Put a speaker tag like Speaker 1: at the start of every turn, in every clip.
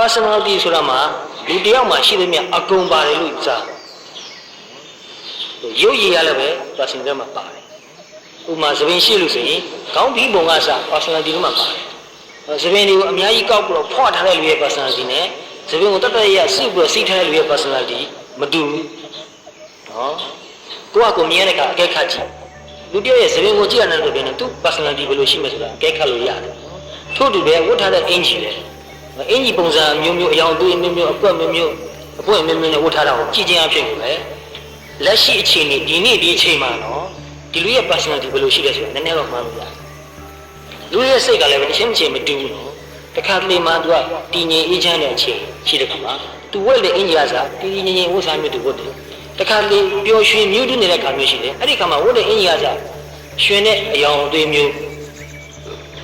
Speaker 1: personality ဆိုတာမှာလူတစ်ယောက်မှာရှိသမျှအကုန်ပါတယ်လို့ယူဆရုပ်ရည်ရလည်းပဲ personality မှာပါတယ်ဥပမာသပင်ရှိလို့ဆိုရင်ခေါင်းပြီးပုံကစ personality မှာပါတယ်သပင်တွေကိုအများကြီးကောက်ပြီးတော့ဖွာထားတဲ့လူရဲ့ personality နဲ့သပင်ကိုတတ်တတ်ရစုပြီးတော့စိတ်ထားတဲ့လူရဲ့ personality မတူဘူးနော်ကိုကကိုမြင်ရတဲ့ကအကဲခတ်ကြည့်လူတစ်ယောက်ရဲ့သပင်ကိုကြည့်ရတဲ့လူတွေနဲ့သူ personality ဘယ်လိုရှိမလဲဆိုတာအကဲခတ်လို့ရတယ်ထို့တူပဲဝတ်ထားတဲ့အင်ဂျီလေ အင်ဂျီပုံစံမျိုးမျိုးအယောင်သွေးမျိုးမျိုးအကွက်မျိုးမျိုးအပွင့်မျိုးမျိုးနဲ့ဝတ်ထားတာကိုကြည့်ခြင်းအဖြစ်ကိုပဲလက်ရှိအခြေအနေဒီနေ့ဒီအချိန်မှာနော်ဒီလူရဲ့ personality ဘယ်လိုရှိလဲဆိုတာနည်းနည်းတော့မှန်းလို့ရတယ်လူရဲ့စိတ်ကလည်းပဲတစ်ချိန်တစ်ချိန်မတူဘူးနော်တခါတလေမှသူကတည်ငြိမ်အေးချမ်းတဲ့အချိန်ရှိတဲ့ခါမှာသူဝတ်လေအင်ဂျီကစားတည်တည်ငြိမ်ငြိမ်ဝတ်စားမျိုးသူဝတ်တယ်တခါတလေပျော်ရွှင်မြူးတူးနေတဲ့ခါမျိုးရှိတယ်အဲ့ဒီခါမှာဝတ်တဲ့အင်ဂျီကစားရွှင်တဲ့အယောင်အသွေးမျိုး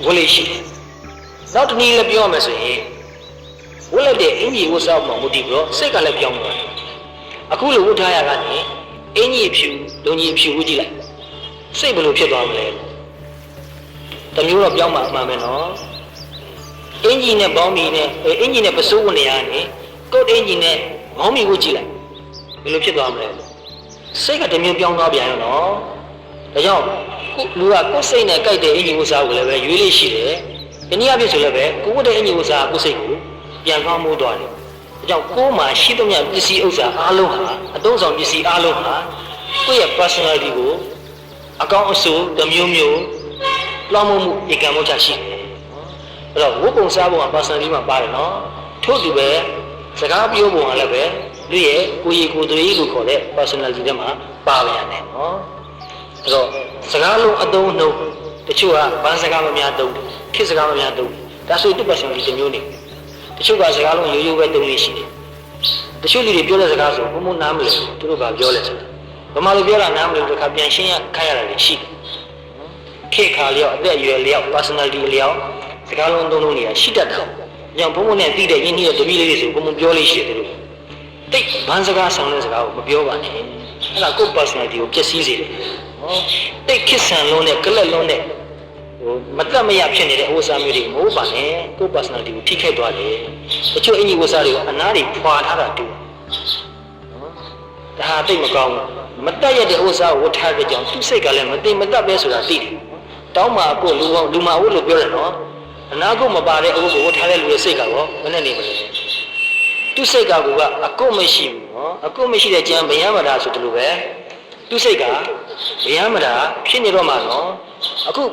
Speaker 1: ဝတ်လေရှိတယ်နောက်တစ်နည်းလည်းပြောရမယ်ဆိုရင် ဝတ်လိုက်တဲ့အင်ဂျီဝတ်စားမှမူတည်ပြီးတော့စိတ်ကလည်းပြောင်းသွားတယ်အခုလိုဝတ်ထားရတာနဲ့အင်ဂျီဖြူလုံကြီးဖြူဝတ်ကြည့်လိုက်စိတ်ဘယ်လိုဖြစ်သွားမလဲတမျိုးတော့ပြောင်းမှအမှန်ပဲနော်အင်ဂျီနဲ့ဘောင်းမီနဲ့အင်ဂျီနဲ့ပစိုးဝင်နေရနေကုတ်အင်ဂျီနဲ့ဘောင်းမီဝတ်ကြည့်လိုက်ဘယ်လိုဖြစ်သွားမလဲစိတ်ကတမျိုးပြောင်းသွားပြန်ရောနော်ဒါကြောင့်ကိုလူကကိုယ်စိတ်နဲ့ကြိုက်တဲ့အင်ဂျီဝတ်စားကိုလည်းပဲရွေးလေးရှိတယ်ဒီနည်းအားဖြင့်ဆိုလည်းပဲကိုဝတ်တဲ့အင်ဂျီဝတ်စားကိုယ်စိတ်ကို ပြန်ကောင်းမှုသွားတယ်ဒါကြောင့်ကိုယ်မှာရှိသမျှပစ္စည်းဥစ္စာအားလုံးဟာအသုံးဆောင်ပစ္စည်းအားလုံးဟာကိုယ့်ရဲ့ personality ကိုအကောင်းအဆိုးတစ်မျိုးမျိုးလောင်းမှုမှုဧကံမှုချရှိတယ်အဲ့တော့ဝတ်ပုံစားပုံက personality မှာပါတယ်နော်ထို့တူပဲစကားပြောပုံကလည်းပဲလူရဲ့ကိုယ်ရည်ကိုယ်သွေးလို့ခေါ်တဲ့ personality ထဲမှာပါပြန်ရတယ်နော်အဲ့တော့စကားလုံးအသုံးနှုန်းတချို့ကဘာစကားမများသုံးတယ်ခေတ်စကားမများသုံးတယ်ဒါဆိုသူ့ personality တစ်မျိုးနေတ ချို့ကစကားလုံးရိုးရိုးပဲသုံးနေရှိတယ်တချို့လူတွေပြောတဲ့စကားဆိုဘုံဘုံနားမလဲသူတို့ကပြောလဲဆိုတာဗမာလိုပြောတာနားမလဲတခါပြန်ရှင်းရခိုင်းရတာတွေရှိတယ်ခေတ်ခါလျောက်အသက်အရွယ်လျောက် personality လျောက်စကားလုံးသုံးလို့နေတာရှိတတ်တယ်။ညောင်ဘုံဘုံနဲ့သိတဲ့ရင်းနှီးတဲ့တပည့်လေးတွေဆိုဘုံဘုံပြောလေးရှိတယ်သူတို့။တိတ်ဘန်းစကားဆောင်တဲ့စကားကိုမပြောပါနဲ့။အဲ့ဒါကိုယ့် personality ကိုပျက်စီးစေတယ်။ဟောတိတ်ခစ်ဆန်လုံးနဲ့ကလက်လုံးနဲ့ ဟိုမတက်မရဖြစ်နေတဲ့အဝတ်စားမျိုးတွေမဟုတ်ပါနဲ့ကိုယ့် personality ကိုထိခိုက်သွားတယ်။တချို့အင်ကြီးဝတ်စားတွေကိုအနားတွေဖွာထားတာတူ။ဒါဟာတိတ်မကောင်းဘူး။မတက်ရတဲ့ဥစ္စာကိုဝတ်ထားတဲ့ကြောင့်သူ့စိတ်ကလည်းမသိမတက်ပဲဆိုတာသိတယ်။တောင်းမှာကိုလူလူမအဝတ်လို့ပြောတယ်နော်။အနာကုမပါတဲ့အဝတ်ကိုဝတ်ထားတဲ့လူရဲ့စိတ်ကတော့မနဲ့နေမလဲ။သူ့စိတ်ကကအကုတ်မရှိဘူးနော်။အကုတ်မရှိတဲ့ကြံဗျမ်းမတာဆိုတယ်လို့ပဲ။သူ့စိတ်ကဗျမ်းမတာဖြစ်နေတော့မှနော်။အခု